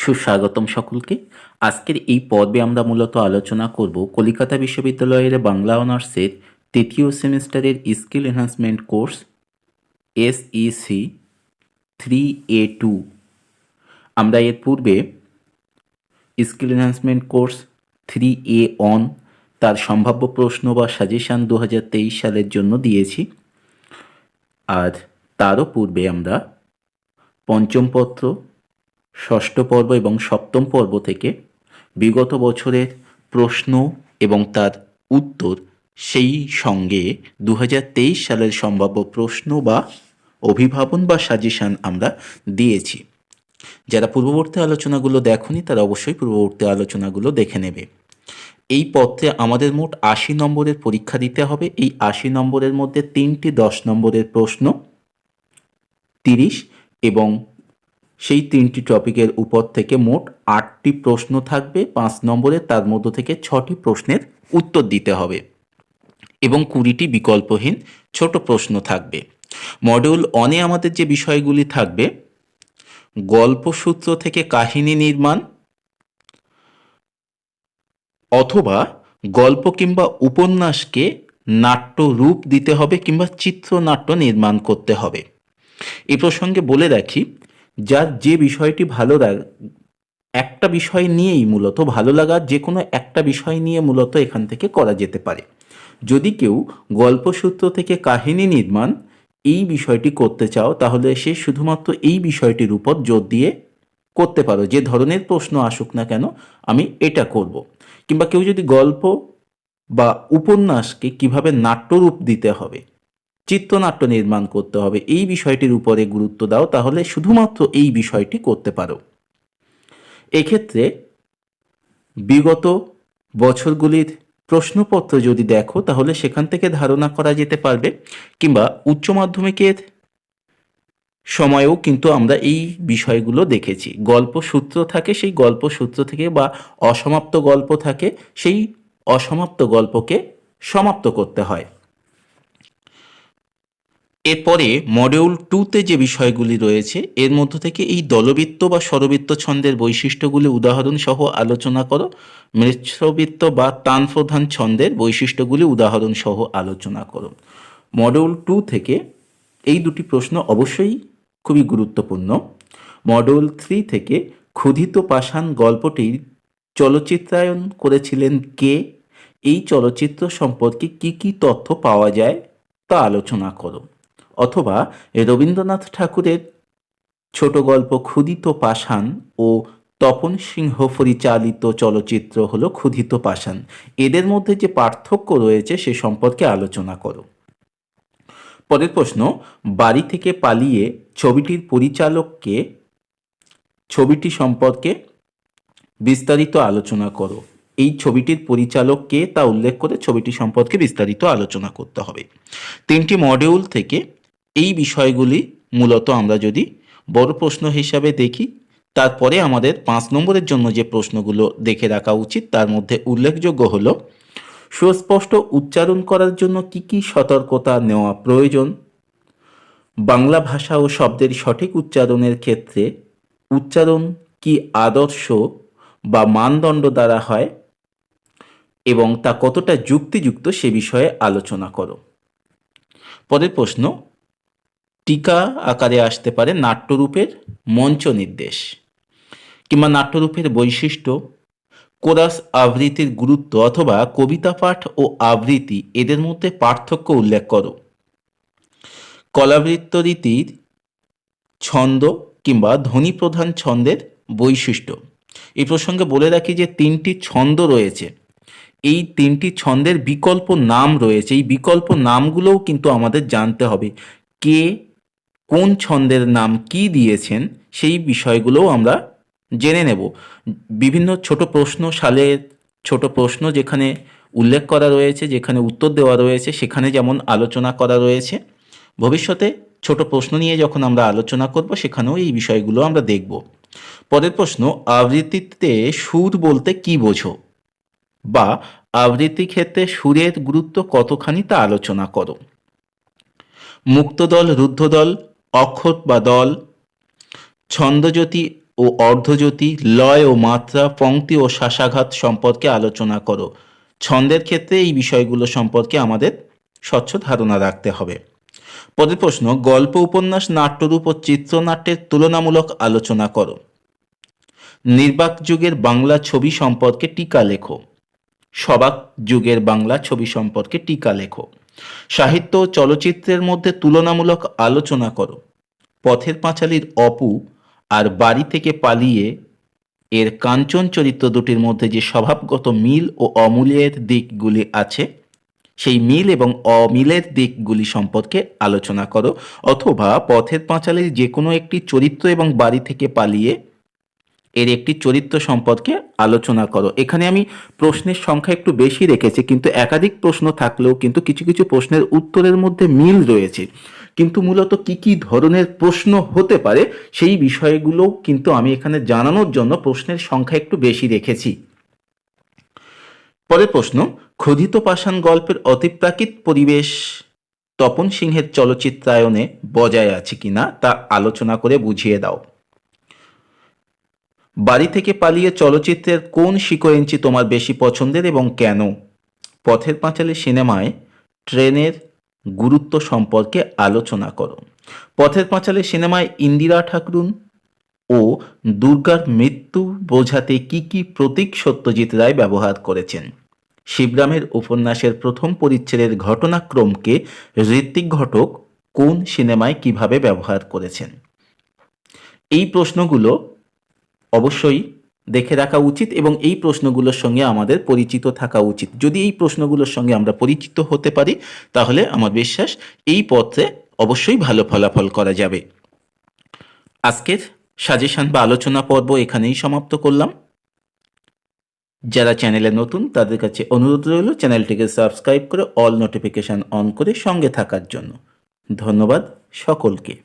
সুস্বাগতম সকলকে। আজকের এই পর্বে আমরা মূলত আলোচনা করব কলিকাতা বিশ্ববিদ্যালয়ের বাংলা অনার্সের তৃতীয় সেমিস্টারের skill enhancement course SEC three A two. আমরা এর পূর্বে skill enhancement course three A on তার সম্ভাব্য প্রশ্ন বা সাজেশান দু হাজার তেইশ সালের জন্য দিয়েছি। আর তারও পূর্বে আমরা পঞ্চম পত্র ষষ্ঠ পর্ব এবং সপ্তম পর্ব থেকে বিগত বছরের প্রশ্ন এবং তার উত্তর সেই সঙ্গে দু হাজার তেইশ সালের সম্ভাব্য প্রশ্ন বা অভিভাবন বা সাজেশান আমরা দিয়েছি। যারা পূর্ববর্তী আলোচনাগুলো দেখনি, তারা অবশ্যই পূর্ববর্তী আলোচনাগুলো দেখে নেবে। এই পত্রে আমাদের মোট আশি নম্বরের পরীক্ষা দিতে হবে। এই আশি নম্বরের মধ্যে তিনটি দশ নম্বরের প্রশ্ন, তিরিশ এবং সেই তিনটি টপিকের উপর থেকে মোট আটটি প্রশ্ন থাকবে, পাঁচ নম্বরে তার মধ্য থেকে ছটি প্রশ্নের উত্তর দিতে হবে এবং কুড়িটি বিকল্পহীন ছোট প্রশ্ন থাকবে। মডিউল অনে আমাদের যে বিষয়গুলি থাকবে গল্পসূত্র থেকে কাহিনী নির্মাণ অথবা গল্প কিংবা উপন্যাসকে নাট্য রূপ দিতে হবে কিংবা চিত্রনাট্য নির্মাণ করতে হবে। এ প্রসঙ্গে বলে রাখি যার যে বিষয়টি ভালো লাগ একটা বিষয় নিয়েই মূলত ভালো লাগার যে কোনো একটা বিষয় নিয়ে মূলত এখান থেকে করা যেতে পারে যদি কেউ গল্পসূত্র থেকে কাহিনী নির্মাণ এই বিষয়টি করতে চাও, তাহলে সে শুধুমাত্র এই বিষয়টির উপর জোর দিয়ে করতে পারো যে ধরনের প্রশ্ন আসুক না কেন, আমি এটা করব। কিংবা কেউ যদি গল্প বা উপন্যাসকে কীভাবে নাট্যরূপ দিতে হবে চিত্রনাট্য নির্মাণ করতে হবে। এই বিষয়টির উপরে গুরুত্ব দাও, তাহলে শুধুমাত্র এই বিষয়টি করতে পারো। এক্ষেত্রে বিগত বছরগুলির প্রশ্নপত্র যদি দেখো, তাহলে সেখান থেকে ধারণা করা যেতে পারবে, কিংবা উচ্চ মাধ্যমিকের সময়েও কিন্তু আমরা এই বিষয়গুলো দেখেছি। গল্প সূত্র থাকে, সেই গল্প সূত্র থেকে বা অসমাপ্ত গল্প থাকে, সেই অসমাপ্ত গল্পকে সমাপ্ত করতে হয়। এরপরে মডিউল টুতে যে বিষয়গুলি রয়েছে, এর মধ্য থেকে এই দলবৃত্ত বা স্বরবৃত্ত ছন্দের বৈশিষ্ট্যগুলি উদাহরণ সহ আলোচনা করো। মিশ্রবৃত্ত বা তান প্রধান ছন্দের বৈশিষ্ট্যগুলি উদাহরণ সহ আলোচনা করো। মডিউল টু থেকে এই দুটি প্রশ্ন অবশ্যই খুবই গুরুত্বপূর্ণ। মডিউল থ্রি থেকে ক্ষুধিত পাষাণ গল্পটির চলচ্চিত্রায়ন করেছিলেন কে? এই চলচ্চিত্র সম্পর্কে কি কি তথ্য পাওয়া যায় তা আলোচনা করো। অথবা রবীন্দ্রনাথ ঠাকুরের ছোট গল্প ক্ষুদিত পাষাণ ও তপন সিংহ পরিচালিত চলচ্চিত্র হলো ক্ষুধিত পাষাণ। এদের মধ্যে যে পার্থক্য রয়েছে সে সম্পর্কে আলোচনা করো। পরের প্রশ্ন, বাড়ি থেকে পালিয়ে ছবিটির পরিচালককে, ছবিটি সম্পর্কে বিস্তারিত আলোচনা করো। এই ছবিটির পরিচালক কে তা উল্লেখ করে ছবিটি সম্পর্কে বিস্তারিত আলোচনা করতে হবে। তিনটি মডিউল থেকে এই বিষয়গুলি মূলত আমরা যদি বড় প্রশ্ন হিসাবে দেখি, তারপরে আমাদের পাঁচ নম্বরের জন্য যে প্রশ্নগুলো দেখে রাখা উচিত, তার মধ্যে উল্লেখযোগ্য হলো, সুস্পষ্ট উচ্চারণ করার জন্য কি কি সতর্কতা নেওয়া প্রয়োজন? বাংলা ভাষা ও শব্দের সঠিক উচ্চারণের ক্ষেত্রে উচ্চারণ কি আদর্শ বা মানদণ্ড দ্বারা হয় এবং তা কতটা যুক্তিযুক্ত সে বিষয়ে আলোচনা করো। পরের প্রশ্ন টিকা আকারে আসতে পারে নাট্যরূপের মঞ্চ নির্দেশ কিংবা নাট্যরূপের বৈশিষ্ট্য, কোরাস আবৃত্তির গুরুত্ব অথবা কবিতা পাঠ ও আবৃত্তি এদের মধ্যে পার্থক্য উল্লেখ করো। কলাবৃত্ত রীতির ছন্দ কিংবা ধ্বনি প্রধান ছন্দের বৈশিষ্ট্য। এই প্রসঙ্গে বলে রাখি যে তিনটি ছন্দ রয়েছে। এই তিনটি ছন্দের বিকল্প নাম রয়েছে। এই বিকল্প নামগুলোও কিন্তু আমাদের জানতে হবে। কে কোন ছন্দের নাম কি দিয়েছেন, সেই বিষয়গুলোও আমরা জেনে নেব। বিভিন্ন ছোট প্রশ্ন, সালের ছোট প্রশ্ন যেখানে উল্লেখ করা রয়েছে, যেখানে উত্তর দেওয়া রয়েছে, সেখানে যেমন আলোচনা করা রয়েছে। ভবিষ্যতে ছোট প্রশ্ন নিয়ে যখন আমরা আলোচনা করব, সেখানেও এই বিষয়গুলো আমরা দেখব। পরের প্রশ্ন, আবৃত্তিতে সুর বলতে কি বোঝো? বা আবৃত্তি ক্ষেত্রে সুরের গুরুত্ব কতখানি তা আলোচনা করো? মুক্তদল, রুদ্ধদল অক্ষত বা দল, ছন্দজ্যোতি ও অর্ধজ্যোতি, লয় ও মাত্রা পংক্তি ও শ্বাসাঘাত সম্পর্কে আলোচনা করো। ছন্দের ক্ষেত্রে এই বিষয়গুলো সম্পর্কে আমাদের স্বচ্ছ ধারণা রাখতে হবে। পরের প্রশ্ন, গল্প, উপন্যাস, নাট্যরূপ ও চিত্রনাট্যের তুলনামূলক আলোচনা করো। নির্বাক যুগের বাংলা ছবি সম্পর্কে টিকা লেখো। সবাক যুগের বাংলা ছবি সম্পর্কে টিকা লেখো। সাহিত্য চলচ্চিত্রের মধ্যে তুলনামূলক আলোচনা করো। পথের পাঁচালীর অপু আর বাড়ি থেকে পালিয়ে এর কাঞ্চন চরিত্র দুটির মধ্যে যে স্বভাবগত মিল ও অমূল্যের দিকগুলি আছে, সেই মিল এবং অমিলের দিকগুলি সম্পর্কে আলোচনা করো। অথবা পথের পাঁচালীর যে কোনো একটি চরিত্র এবং বাড়ি থেকে পালিয়ে এর একটি চরিত্র সম্পর্কে আলোচনা করো। এখানে আমি প্রশ্নের সংখ্যা একটু বেশি রেখেছি, কিন্তু একাধিক প্রশ্ন থাকলেও কিন্তু কিছু কিছু প্রশ্নের উত্তরের মধ্যে মিল রয়েছে। কিন্তু মূলত কি কি ধরনের প্রশ্ন হতে পারে সেই বিষয়গুলো কিন্তু আমি এখানে জানানোর জন্য প্রশ্নের সংখ্যা একটু বেশি রেখেছি। পরের প্রশ্ন ক্ষুধিত পাষাণ গল্পের অতিপ্রাকৃত পরিবেশ তপন সিংহের চলচ্চিত্রায়নে বজায় আছে কিনা তা আলোচনা করে বুঝিয়ে দাও। বাড়ি থেকে পালিয়ে চলচ্চিত্রের কোন সিকোয়েন্সি তোমার বেশি পছন্দের এবং কেন? পথের পাঁচালী সিনেমায় ট্রেনের গুরুত্ব সম্পর্কে আলোচনা করো। পথের পাঁচালী সিনেমায় ইন্দিরা ঠাকুরুন ও দুর্গার মৃত্যু বোঝাতে কি কি প্রতীক সত্যজিৎ রায় ব্যবহার করেছেন? শিবরামের উপন্যাসের প্রথম পরিচ্ছেদের ঘটনাক্রমকে ঋত্বিক ঘটক কোন সিনেমায় কীভাবে ব্যবহার করেছেন? এই প্রশ্নগুলো অবশ্যই দেখে রাখা উচিত এবং এই প্রশ্নগুলোর সঙ্গে আমাদের পরিচিত থাকা উচিত। যদি এই প্রশ্নগুলোর সঙ্গে আমরা পরিচিত হতে পারি, তাহলে আমার বিশ্বাস এই পথে অবশ্যই ভালো ফলাফল করা যাবে। আজকের সাজেশন বা আলোচনা পর্ব এখানেই সমাপ্ত করলাম। যারা চ্যানেলে নতুন, তাদের কাছে অনুরোধ রইল চ্যানেলটিকে সাবস্ক্রাইব করে অল নোটিফিকেশন অন করে সঙ্গে থাকার জন্য। ধন্যবাদ সকলকে।